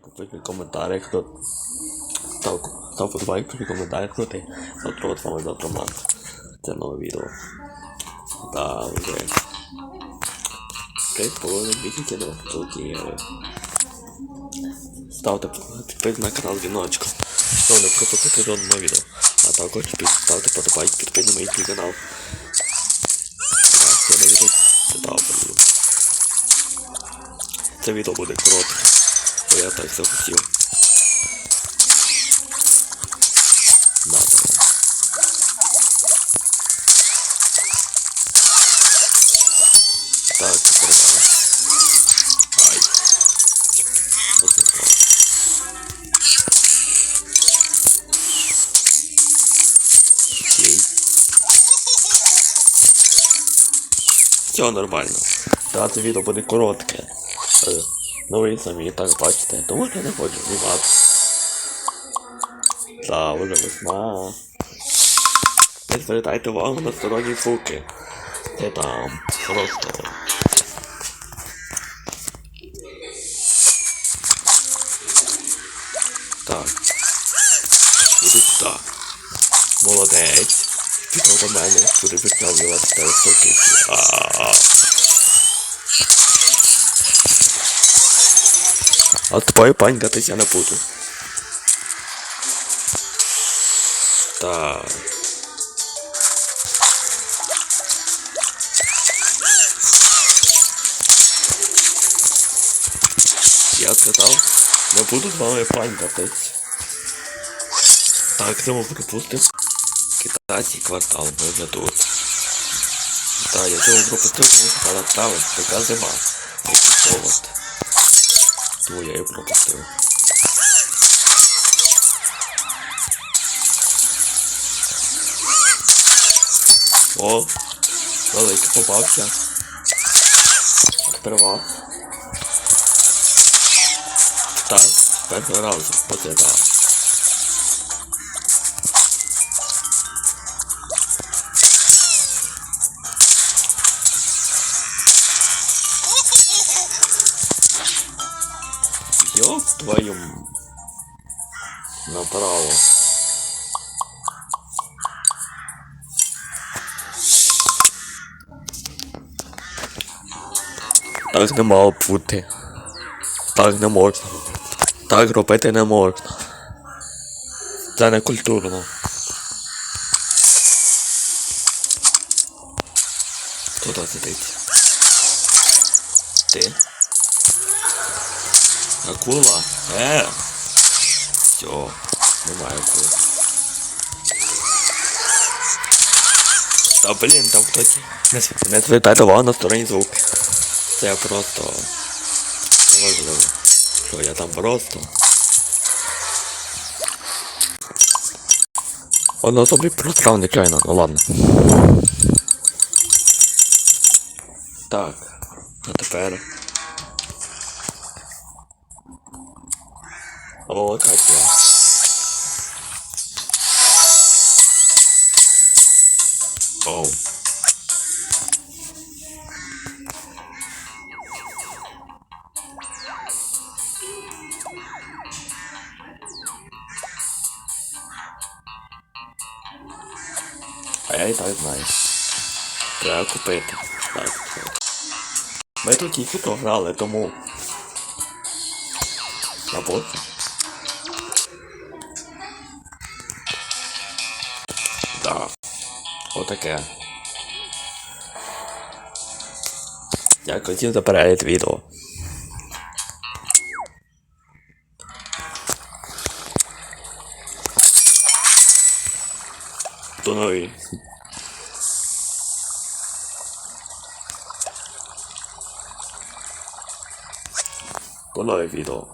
подобайку, пиши коментарі, хто став, став подобайку, пиши коментарі, хто ти. Завтра от саме завтра мав. Це нове відео. Та вже. Три з половиною місяця до полетіли. Ставте підпис на канал Віночка. Щоб не пропустити жодного відео. А також ставте подобайки, підпис на мій канал. Так, це не відео. Це правда. Це відео буде коротке, я так захотів. На, давай. Так, тепер. Ай. От не. Окей. Все нормально. Це відео буде коротке. Ну ви самі так бачите, тому я не хочу знімати. Та, вже весна. Не звертайте увагу на сторонні звуки. Це там просто. Так. Іди сюди. Молодець. Пішов до мене, тебе соки. А-а-а. А з тобою панькатись я не буду. Так. Я сказав, не буду з вами панькатись. Так, цьому пропустив. Китайський квартал, ми вже тут. Так, я цього пропустив, тому що зараз травень, така зима. Який холод. Тому я її пропустив. О! Великий попався. А тепер вас. Так, перший раз оце так. Ёб твою направо. Так не мало бути. Так не можна. Так робити не можна. Це не культурно. Хто тут сидить? Ти? Акула? Е! Все, немає акули. Та блін, там хтось. Не, св- не увагу на стороні звук. Це просто. Неважливо. Що я там просто. Воно тобі просрав нечайно, ну ладно. Так. А тепер. Локація. Оу. А я і так знаю. Треба купити. Так. Ми тут тільки програли, тому. На Отаке. Дякую всім за перегляд відео. До нової. До нових відео.